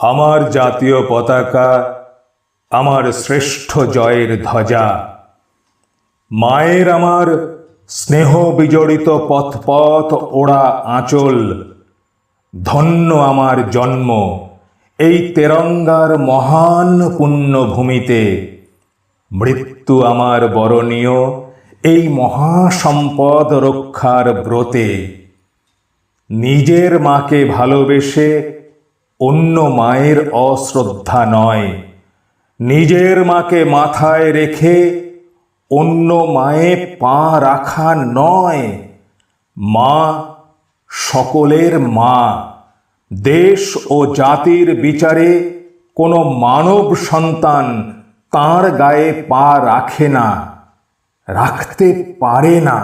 আমার জাতীয় পতাকা, আমার শ্রেষ্ঠ জয়ের ধ্বজা। মায়ের আমার স্নেহ বিজড়িত পথ পথ ওড়া আঁচল, ধন্য আমার জন্ম এই তেরঙ্গার মহান পুণ্যভূমিতে। মৃত্যু আমার বরণীয় এই মহাসম্পদ রক্ষার ব্রতে। নিজের মাকে ভালোবেসে অন্য মায়ের অশ্রদ্ধা নয়। নিজের মাকে মাথায় রেখে অন্য মায়ে পা রাখা নয়। মা সকলের মা। দেশ ও জাতির বিচারে কোনো মানব সন্তান তার গায়ে পা রাখে না, রাখতে পারে না।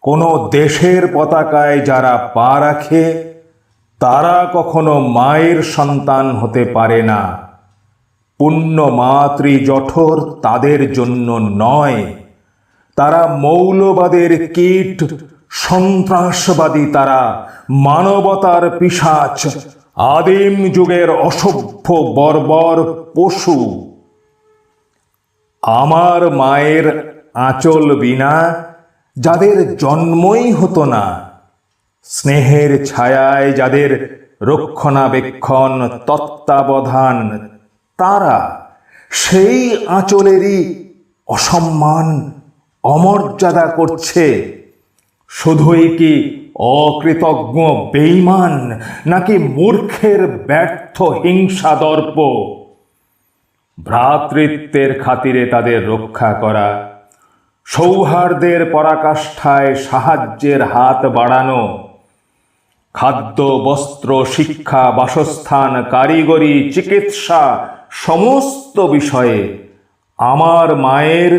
কোনো দেশের পতাকায় যারা পা রাখে তারা কখনো মায়ের সন্তান হতে পারে না। পুণ্য মাতৃ জঠর তাদের জন্য নয়। তারা মৌলবাদের কীট, সন্ত্রাসবাদী তারা, মানবতার পিশাচ, আদিম যুগের অসভ্য বর্বর পশু। আমার মায়ের আঁচল বিনা, যাদের জন্মই হতো না স্নেহের ছায়ায় যাদের রক্ষণাবেক্ষণ, তত্ত্বাবধান, তারা সেই আঁচলেরই অসম্মান, অমর্যাদা করছে। শুধুই কি অকৃতজ্ঞ বেইমান নাকি মূর্খের ব্যর্থ হিংসা দর্প ভ্রাতৃত্বের খাতিরে তাদের রক্ষা করা, সৌহার্দ্যের পরাকাষ্ঠায় সাহায্যের হাত বাড়ানো খাদ্য, বস্ত্র, শিক্ষা, বাসস্থান, কারিগরি, চিকিৎসা, সমস্ত বিষয়ে আমার মায়ের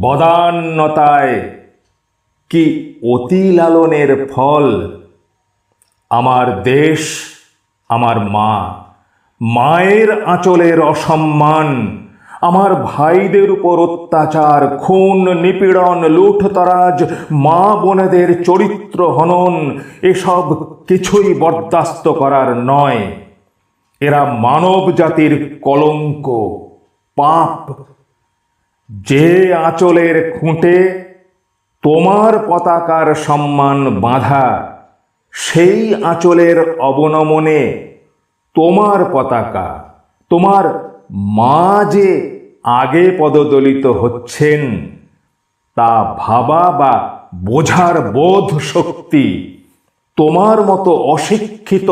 বদান্যতায় কি অতি লালনের ফল? আমার দেশ, আমার মা, মায়ের আঁচলের অসম্মান আমার ভাইদের উপর অত্যাচার, খুন, নিপীড়ন লুঠতরাজ মা বোনেদের চরিত্র হনন, এসব কিছুই বরদাস্ত করার নয়। এরা মানব জাতির কলঙ্ক, পাপ। যে আঁচলের খুঁটে তোমার পতাকার সম্মান বাঁধা, সেই আঁচলের অবনমনে তোমার পতাকা, তোমার মা যে আগে পদদলিত হচ্ছেন, তা ভাবা বা বোঝার বোধ শক্তি তোমার মতো অশিক্ষিত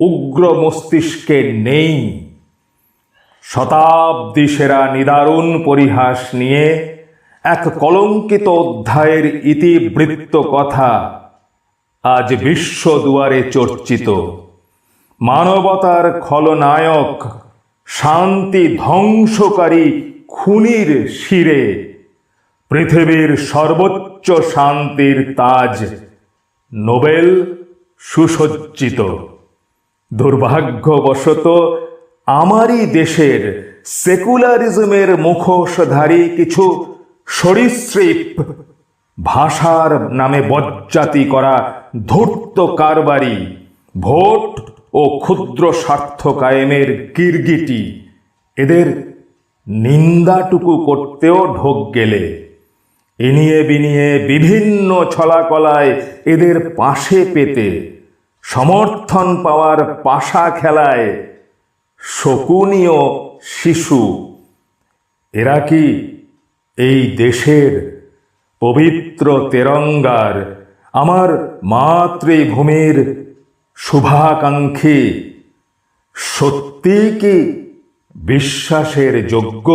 উগ্র মস্তিষ্কে নেই। শতাব্দী সেরা নিদারুণ পরিহাস নিয়ে এক কলঙ্কিত অধ্যায়ের ইতিবৃত্ত কথা আজ বিশ্ব দুয়ারে চর্চিত। মানবতার খলনায়ক শান্তি ধ্বংসকারী খুনির শিরে, পৃথিবীর সর্বোচ্চ শান্তির তাজ, নোবেল সুসজ্জিত। দুর্ভাগ্যবশত, আমারই দেশের সেকুলারিজমের মুখোশধারী কিছু সরীসৃপ ভাষার নামে বজ্জাতি করা ধূর্ত কারবারি ভোট ও ক্ষুদ্র স্বার্থ কায়েমের গিরগিটি। এদের নিন্দাটুকু করতেও ঢোক গেলে। এনিয়ে বিনিয়ে বিভিন্ন ছলাকলায় এদের পাশে পেতে, সমর্থন পাওয়ার পাশা খেলায় শকুনীয় শিশু। এরা কি এই দেশের পবিত্র তেরঙ্গার, আমার মাতৃভূমির শুভাকাঙ্ক্ষী সত্যি কি বিশ্বাসের যোগ্য?